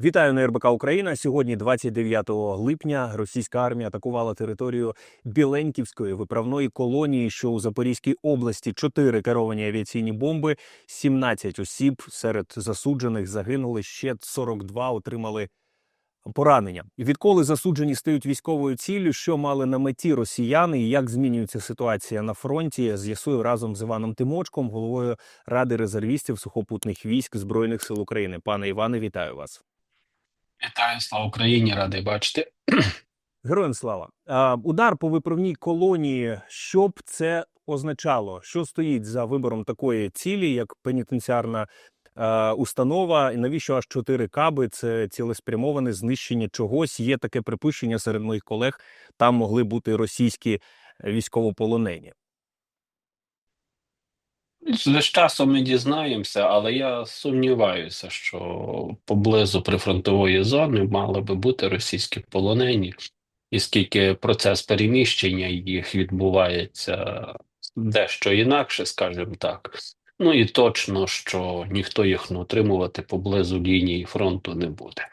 Вітаю на РБК Україна. Сьогодні, 29 липня, російська армія атакувала територію Біленьківської виправної колонії, що у Запорізькій області. Чотири керовані авіаційні бомби, 17 осіб серед засуджених загинули. Ще 42 отримали поранення. Відколи засуджені стають військовою ціллю, що мали на меті росіяни, і як змінюється ситуація на фронті, з'ясую разом з Іваном Тимочком, головою ради резервістів сухопутних військ збройних сил України. Пане Іване, вітаю вас. Вітаю, слава Україні, радий бачити. Героям слава. Удар по виправній колонії. Що б це означало? Що стоїть за вибором такої цілі, як пенітенціарна установа? І навіщо аж чотири каби? Це цілеспрямоване знищення чогось. Є таке припущення серед моїх колег. Там могли бути російські військовополонені. З часом ми дізнаємося, але я сумніваюся, що поблизу прифронтової зони мали би бути російські полонені, і скільки процес переміщення їх відбувається дещо інакше, скажімо так. Ну і точно, що ніхто їх не отримувати поблизу лінії фронту не буде.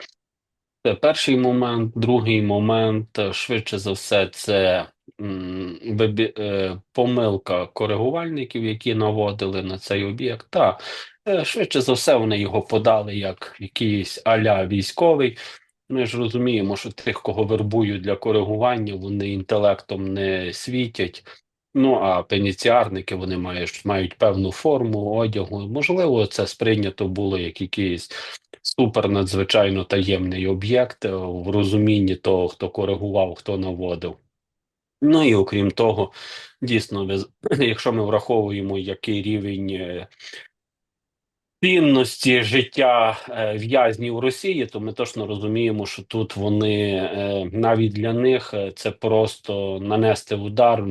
Це перший момент. Другий момент, е, швидше за все, це помилка коригувальників, які наводили на цей об'єкт. Та е, швидше за все, вони його подали як якийсь аля військовий. Ми ж розуміємо, що тих, кого вербують для коригування, вони інтелектом не світять. Ну а пеніціарники вони мають, мають певну форму одягу. Можливо, це сприйнято було як якийсь супер надзвичайно таємний об'єкт е, в розумінні того, хто коригував, хто наводив. Ну і окрім того, дійсно, якщо ми враховуємо, який рівень е, цінності життя е, в'язнів Росії, то ми точно розуміємо, що тут вони е, навіть для них це просто нанести удар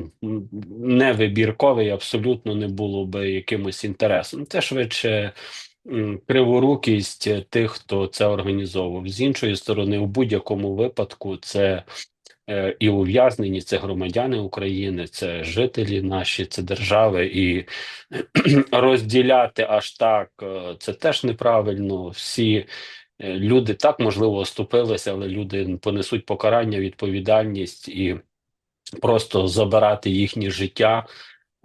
невибірковий, абсолютно не було би якимось інтересом. Це швидше криворукість тих, хто це організовував. З іншої сторони, в будь-якому випадку, це і ув'язнені, це громадяни України, це жителі наші, це держави, і розділяти аж так е, це теж неправильно. Всі е, люди так можливо оступилися, але люди понесуть покарання, відповідальність і просто забирати їхнє життя.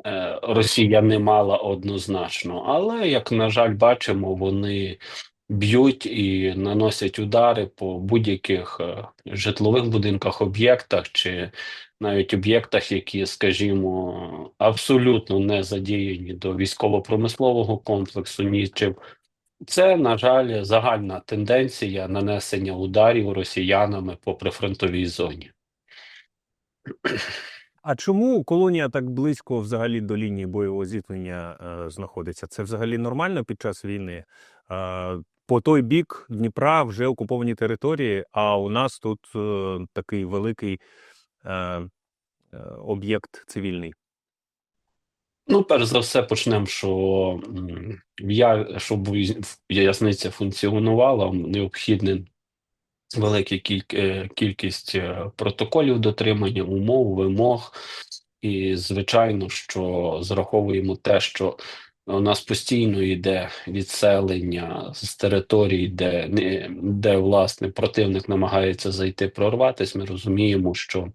е, Росія не мала однозначно, але як на жаль, бачимо, вони б'ють і наносять удари по будь-яких е, житлових будинках, об'єктах чи навіть об'єктах, які, скажімо, абсолютно не задіяні до військово-промислового комплексу, нічим. Це, на жаль, загальна тенденція нанесення ударів росіянами по прифронтовій зоні. А чому колонія так близько взагалі до лінії бойового зіткнення е, знаходиться? Це взагалі нормально під час війни? Е, по той бік Дніпра вже окуповані території, а у нас тут е, такий великий е, е, об'єкт цивільний. Ну, перш за все, почнемо, що я, щоб в'язниця функціонувала, необхідна велика е, кількість е, протоколів дотримання, умов, вимог. І, звичайно, що зраховуємо те, що у нас постійно йде відселення з територій, де, де власне противник намагається зайти прорватися. Ми розуміємо, що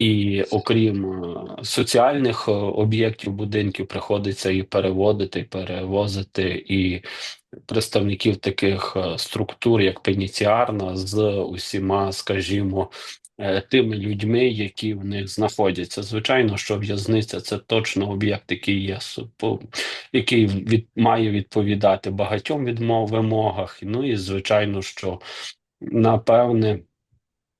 і окрім е, соціальних е, об'єктів будинків, приходиться і переводити, і перевозити і представників таких е, структур, як пеніціарна, з усіма, скажімо, тими людьми, які в них знаходяться. Звичайно, що в'язниця це точно об'єкт, який є який від має відповідати багатьом відмов вимогах. Ну і звичайно, що напевне.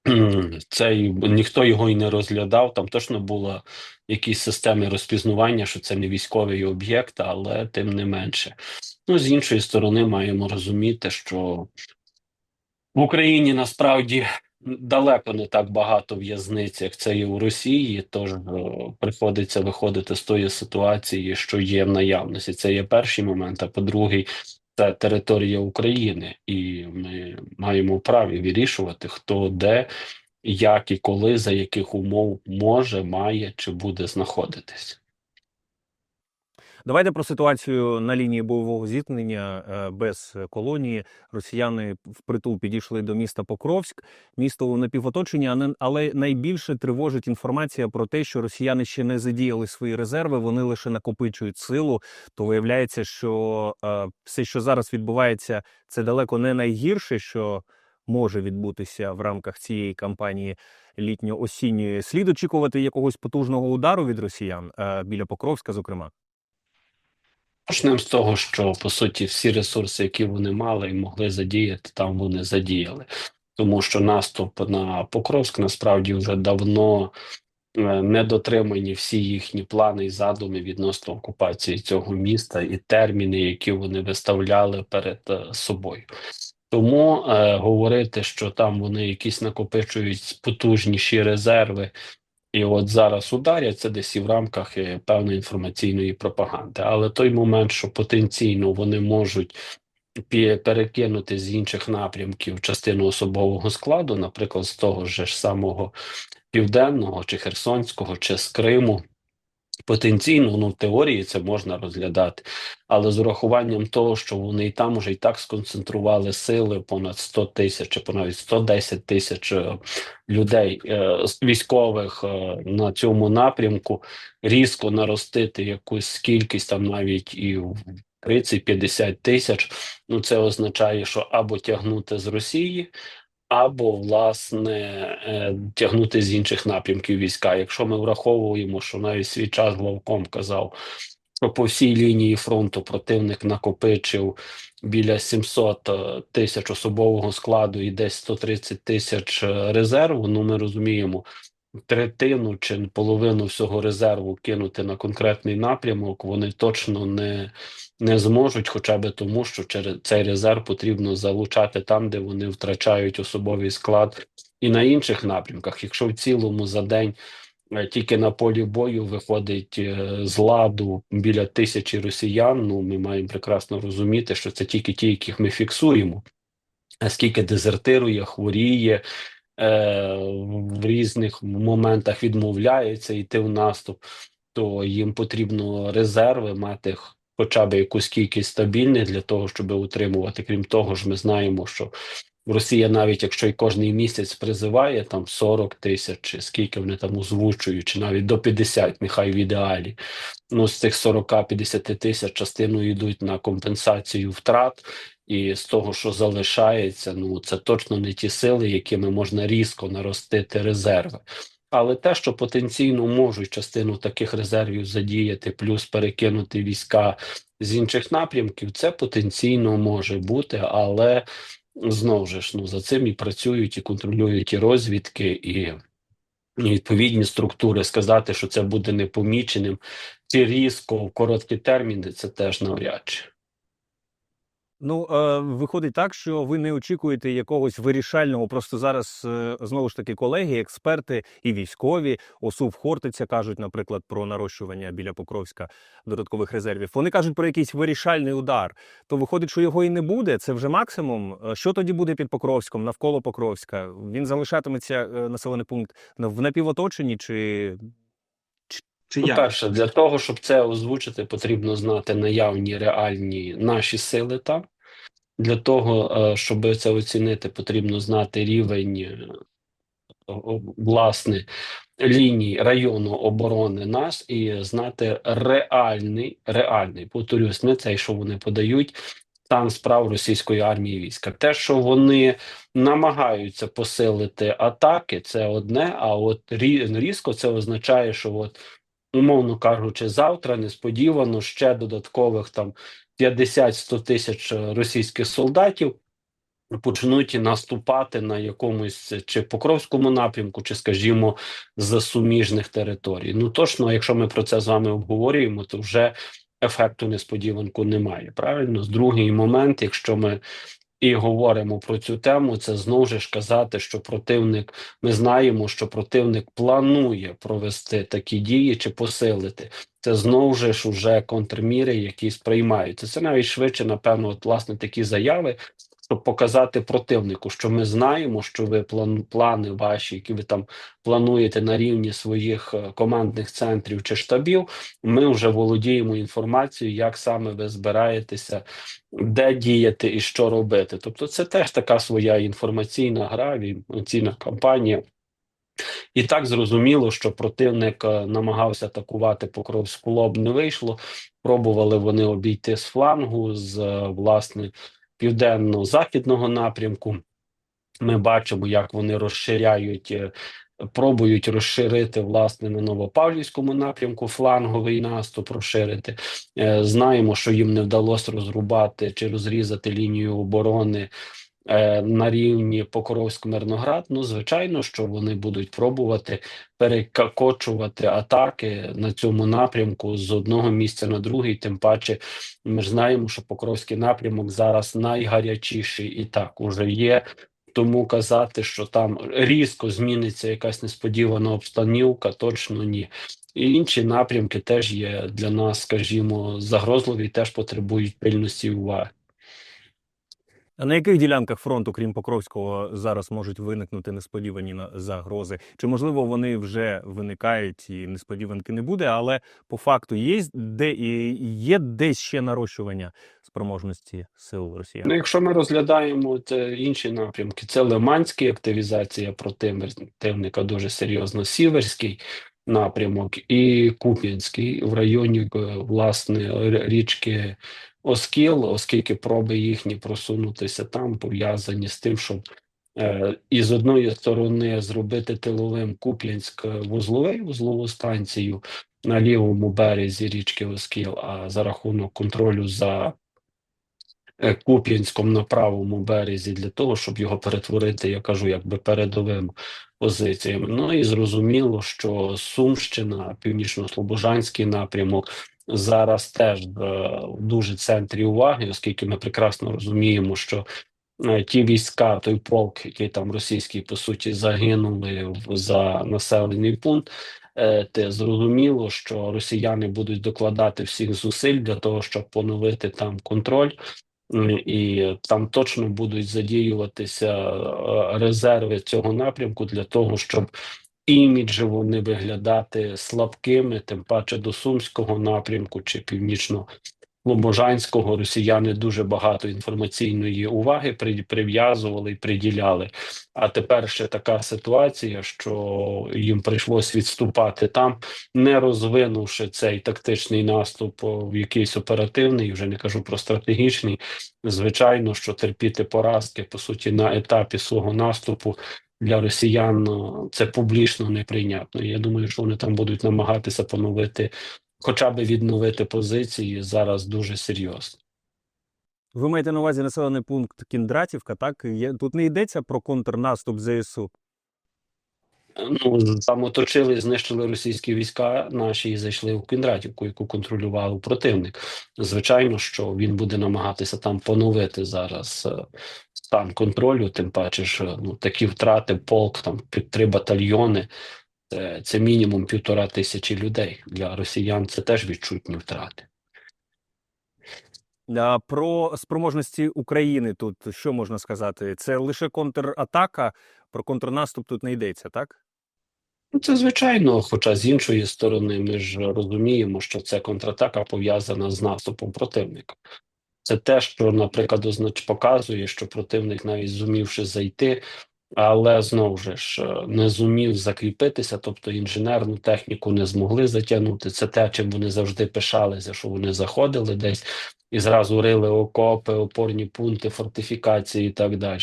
Цей ніхто його і не розглядав. Там точно було якісь системи розпізнавання, що це не військовий об'єкт, але тим не менше. Ну, з іншої сторони, маємо розуміти, що в Україні насправді далеко не так багато в'язниць, як це є у Росії. Тож е, приходиться виходити з тої ситуації, що є в наявності. Це є перший момент. А по-другий, це територія України, і ми маємо праві вирішувати, хто де, як і коли, за яких умов може, має чи буде знаходитись. Давайте про ситуацію на лінії бойового зіткнення е, без колонії. Росіяни впритул підійшли до міста Покровськ, місто у напівоточенні, але найбільше тривожить інформація про те, що росіяни ще не задіяли свої резерви, вони лише накопичують силу. То виявляється, що е, все, що зараз відбувається, це далеко не найгірше, що може відбутися в рамках цієї кампанії літньо-осінньої. Слід очікувати якогось потужного удару від росіян е, біля Покровська, зокрема. Почнемо з того, що по суті всі ресурси, які вони мали і могли задіяти, там вони задіяли. Тому що наступ на Покровськ насправді вже давно е, не дотримані всі їхні плани і задуми відносно окупації цього міста і терміни, які вони виставляли перед е, собою. Тому е, говорити, що там вони якісь накопичують потужніші резерви, і от зараз ударять, це десь і в рамках е, певної інформаційної пропаганди. Але той момент, що потенційно вони можуть перекинути з інших напрямків частину особового складу, наприклад, з того ж самого південного чи Херсонського, чи з Криму. Потенційно, ну в теорії це можна розглядати, але з урахуванням того, що вони і там уже і так сконцентрували сили понад 100 тисяч, чи понад 110 тисяч е, людей е, військових е, на цьому напрямку, різко наростити якусь кількість там навіть і в 30-50 тисяч. Ну це означає, що або тягнути з Росії. Або власне е, тягнути з інших напрямків війська. Якщо ми враховуємо, що навіть свій час главком казав, що по всій лінії фронту противник накопичив біля 700 е, тисяч особового складу і десь 130 тисяч е, резерву. Ну ми розуміємо, третину чи половину всього резерву кинути на конкретний напрямок. Вони точно не не зможуть, хоча б тому, що через цей резерв потрібно залучати там, де вони втрачають особовий склад, і на інших напрямках. Якщо в цілому за день е, тільки на полі бою виходить е, з ладу біля тисячі росіян, ну ми маємо прекрасно розуміти, що це тільки ті, яких ми фіксуємо. А скільки дезертирує, хворіє, е, в різних моментах відмовляється йти в наступ, то їм потрібно резерви мати хоча б якусь кількість стабільних для того, щоб утримувати. Крім того ж, ми знаємо, що Росія, навіть якщо й кожний місяць призиває там 40 тисяч, чи скільки вони там озвучують, чи навіть до 50, нехай в ідеалі. Ну, з цих 40-50 тисяч частиною йдуть на компенсацію втрат, і з того, що залишається, ну це точно не ті сили, якими можна різко наростити резерви. Але те, що потенційно можуть частину таких резервів задіяти, плюс перекинути війська з інших напрямків, це потенційно може бути, але знову ж ну за цим і працюють, і контролюють і розвідки, і відповідні структури. Сказати, що це буде непоміченим чи різко в короткі терміни, це теж навряд чи. Ну, е, виходить так, що ви не очікуєте якогось вирішального. Просто зараз е, знову ж таки колеги, експерти і військові, ОСУВ Хортиця кажуть, наприклад, про нарощування біля Покровська додаткових резервів. Вони кажуть про якийсь вирішальний удар. То виходить, що його і не буде. Це вже максимум. Е, Що тоді буде під Покровськом, навколо Покровська? Він залишатиметься е, населений пункт в напівоточенні чи, чи, Ну, як? перше, для того, щоб це озвучити, потрібно знати наявні реальні наші сили там. Для того, е, щоб це оцінити, потрібно знати рівень е, власне ліній району оборони нас і знати реальний, реальний, повторюсь, не цей, що вони подають, стан справ російської армії і війська. Те, що вони намагаються посилити атаки, це одне. А от рі- різко це означає, що от умовно кажучи, завтра несподівано ще додаткових там 50-100 тисяч е, російських солдатів почнуть наступати на якомусь чи Покровському напрямку, чи, скажімо, з суміжних територій. Ну точно, якщо ми про це з вами обговорюємо, то вже ефекту несподіванку немає. Правильно, з другий момент, якщо ми і говоримо про цю тему, це знову ж казати, що противник, ми знаємо, що противник планує провести такі дії чи посилити. Це знову ж уже контрміри, які сприймаються. Це навіть швидше, напевно, от власне такі заяви щоб показати противнику, що ми знаємо, що ви план, плани ваші, які ви там плануєте на рівні своїх е, командних центрів чи штабів. Ми вже володіємо інформацією, як саме ви збираєтеся, де діяти і що робити. Тобто, це теж така своя інформаційна гра, інформаційна кампанія. І так зрозуміло, що противник е, намагався атакувати Покровську лоб, не вийшло. Пробували вони обійти з флангу, з е, власне південно-західного напрямку. Ми бачимо, як вони розширяють, е, пробують розширити власне на Новопавлівському напрямку фланговий наступ, розширити. Е, Знаємо, що їм не вдалося розрубати чи розрізати лінію оборони на рівні Покровськ-Мирноград. Ну, звичайно, що вони будуть пробувати перекочувати атаки на цьому напрямку з одного місця на другий. Тим паче, ми ж знаємо, що Покровський напрямок зараз найгарячіший і так уже є. Тому казати, що там різко зміниться якась несподівана обстанівка, точно ні. І інші напрямки теж є для нас, скажімо, загрозливі, теж потребують пильності уваги. На яких ділянках фронту, крім Покровського, зараз можуть виникнути несподівані загрози? Чи можливо вони вже виникають і несподіванки не буде? Але по факту є де є десь ще нарощування спроможності сил Росіян? Ну, якщо ми розглядаємо це інші напрямки, це Лиманський активізація противника дуже серйозно, Сіверський напрямок і Куп'янський в районі е, власне річки Оскіл, оскільки проби їхні просунутися там пов'язані з тим, щоб е, і з одної сторони зробити тиловим Куп'янськ вузловий вузлову станцію на лівому березі річки Оскіл, а за рахунок контролю за е, Куп'янськом на правому березі для того, щоб його перетворити, я кажу, якби передовим позиціями. Ну і зрозуміло, що Сумщина, північно-слобожанський напрямок зараз теж е, в дуже центрі уваги, оскільки ми прекрасно розуміємо, що е, ті війська, той полк, який там російський, по суті, загинули за населений пункт. е, Те зрозуміло, що росіяни будуть докладати всіх зусиль для того, щоб поновити там контроль. І там точно будуть задіюватися резерви цього напрямку для того, щоб іміджево не виглядати слабкими, тим паче до Сумського напрямку чи північно Слобожанського росіяни дуже багато інформаційної уваги при- прив'язували і приділяли. А тепер ще така ситуація, що їм прийшлось відступати там, не розвинувши цей тактичний наступ в якийсь оперативний, вже не кажу про стратегічний. Звичайно, що терпіти поразки по суті на етапі свого наступу для росіян е, це публічно неприйнятно. Я думаю, що вони там будуть намагатися поновити, хоча б відновити позиції зараз дуже серйозно. Ви маєте на увазі населений пункт Кіндратівка, так? Тут не йдеться про контрнаступ ЗСУ. Ну там оточили, знищили російські війська наші і зайшли в Кіндратівку, яку контролював противник. Звичайно, що він буде намагатися там поновити зараз е, стан контролю. Тим паче, що ну такі втрати, полк там під три батальйони. Це, це мінімум півтора тисячі людей для росіян. Це теж відчутні втрати. Про спроможності України тут що можна сказати? Це лише контратака, про контрнаступ тут не йдеться, так? Ну, Це звичайно, хоча з іншої сторони, ми ж розуміємо, що це контратака пов'язана з наступом противника. Це те, що, наприклад, означ показує, що противник, навіть зумівши зайти, але знову ж е, не зумів закріпитися, тобто інженерну техніку не змогли затягнути. Це те, чим вони завжди пишалися, що вони заходили десь і зразу рили окопи, опорні пункти, фортифікації і так далі.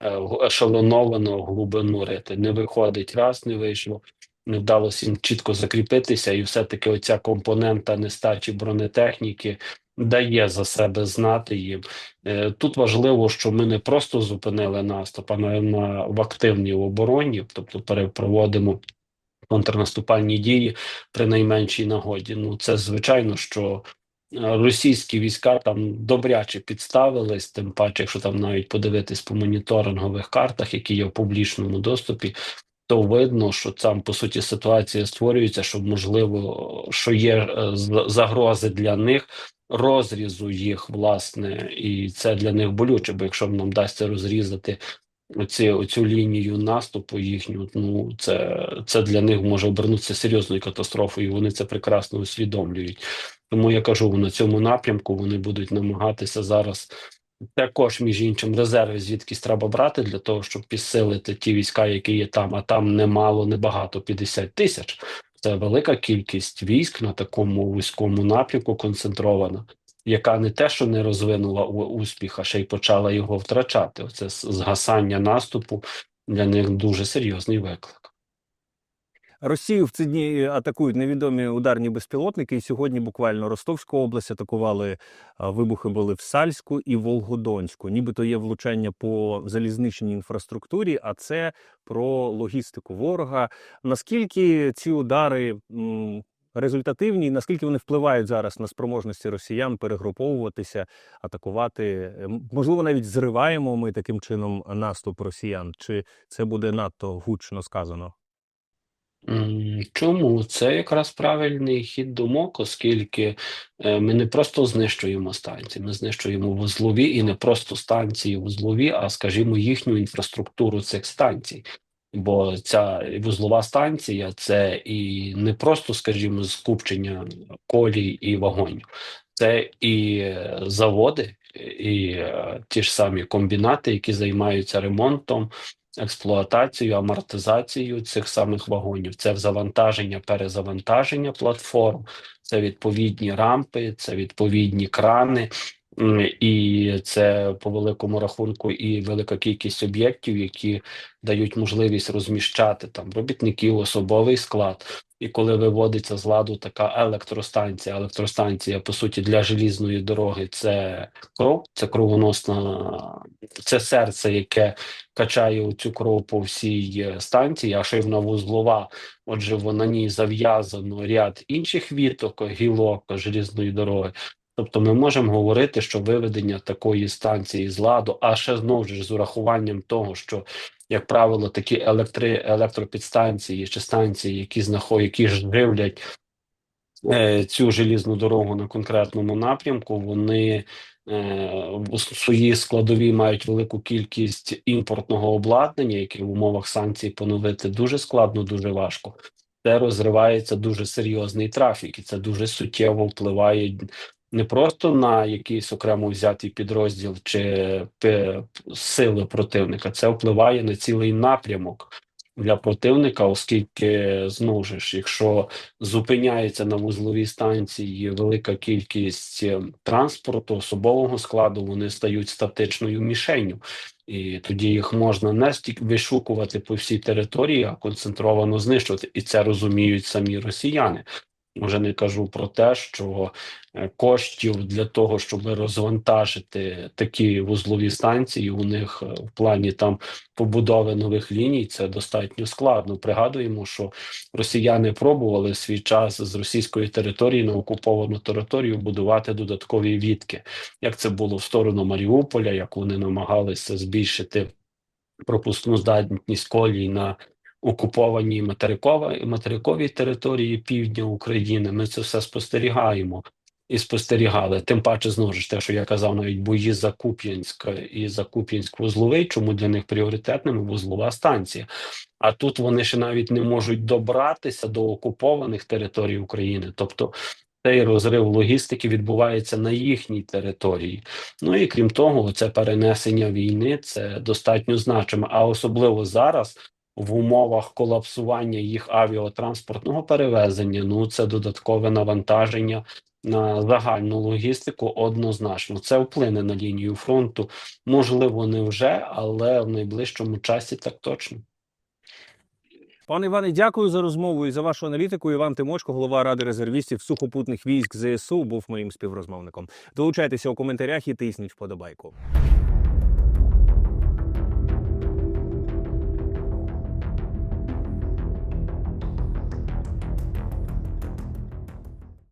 Е, Ешелоновано глибину рити. Не виходить раз, не вийшло. Не вдалося їм чітко закріпитися, і все-таки оця компонента нестачі бронетехніки дає за себе знати їм. Е, Тут важливо, що ми не просто зупинили наступ, а на, в активній обороні, тобто перепроводимо контрнаступальні дії при найменшій нагоді. Ну це звичайно, що російські війська там добряче підставились, тим паче, якщо там навіть подивитись по моніторингових картах, які є в публічному доступі. то видно, що там по суті ситуація створюється, що можливо, що є е, загрози для них розрізу їх, власне, і це для них болюче, бо якщо нам вдасться розрізати оці, оцю лінію наступу їхню, ну це, це для них може обернутися серйозною катастрофою. Вони це прекрасно усвідомлюють. Тому я кажу, на цьому напрямку вони будуть намагатися зараз. Також, між іншим, резерви звідкись треба брати для того, щоб підсилити ті війська, які є там, а там немало, небагато 50 тисяч. Це велика кількість військ на такому вузькому напрямку концентрована, яка не те, що не розвинула успіх, а ще й почала його втрачати. Оце згасання наступу для них дуже серйозний виклик. Росію в ці дні атакують невідомі ударні безпілотники. І сьогодні буквально Ростовську область атакували. Вибухи були в Сальську і Волгодонську. Нібито є влучання по залізничній інфраструктурі, а це про логістику ворога. Наскільки ці удари результативні, наскільки вони впливають зараз на спроможності росіян перегруповуватися, атакувати? Ем, Можливо, навіть зриваємо ми таким чином наступ росіян, чи це буде надто гучно сказано? Чому це якраз правильний хід думок, оскільки е, ми не просто знищуємо станції, ми знищуємо вузлові і не просто станції вузлові, а скажімо, їхню інфраструктуру цих станцій. Бо ця вузлова станція це і не просто, скажімо, скупчення колій і вагонів, це і е, заводи, і е, ті ж самі комбінати, які займаються ремонтом експлуатацію, амортизацію цих самих вагонів. Це завантаження, перезавантаження платформ, це відповідні рампи, це відповідні крани. І це по великому рахунку і велика кількість об'єктів, які дають можливість розміщати там робітників, особовий склад. І коли виводиться з ладу така електростанція, електростанція по суті для желізної дороги це кров, це кровоносна, це серце, яке качає цю кров по всій станції, а вона вузлова. Отже, в- на ній зав'язано ряд інших віток, гілок желізної дороги. Тобто ми можемо говорити, що виведення такої станції з ладу, а ще знову ж з урахуванням того, що, як правило, такі електри, електропідстанції чи станції, які знаходять, які живлять е, цю желізну дорогу на конкретному напрямку, вони е, своїй складовій мають велику кількість імпортного обладнання, яке в умовах санкцій поновити дуже складно, дуже важко. Це розривається дуже серйозний трафік, і це дуже суттєво впливає не просто на якийсь окремо взятий підрозділ чи сили противника, це впливає на цілий напрямок для противника, оскільки знову ж, якщо зупиняється на вузловій станції велика кількість е, транспорту, особового складу, вони стають статичною мішенню. І тоді їх можна не стільки вишукувати по всій території, а концентровано знищувати. І це розуміють самі росіяни. Вже не кажу про те, що е, коштів для того, щоб розвантажити такі вузлові станції, у них е, в плані там побудови нових ліній це достатньо складно. Пригадуємо, що росіяни пробували свій час з російської території на окуповану територію будувати додаткові відки. Як це було в сторону Маріуполя, як вони намагалися збільшити пропускну здатність колій на окупованій материковій, материковій території півдня України. Ми це все спостерігаємо. І спостерігали, тим паче знову ж те, що я казав, навіть бої за Куп'янськ і за Куп'янськ-Вузловий, чому для них пріоритетними вузлова станція. А тут вони ще навіть не можуть добратися до окупованих територій України. Тобто цей розрив логістики відбувається на їхній території. Ну і крім того, це перенесення війни це достатньо значимо. А особливо зараз в умовах колапсування їх авіатранспортного перевезення. Ну це додаткове навантаження. На загальну логістику однозначно це вплине на лінію фронту. Можливо, не вже, але в найближчому часі так точно. Пане Іване, дякую за розмову і за вашу аналітику. Іван Тимочко, голова ради резервістів сухопутних військ ЗСУ, був моїм співрозмовником. Долучайтеся у коментарях і тисніть вподобайку.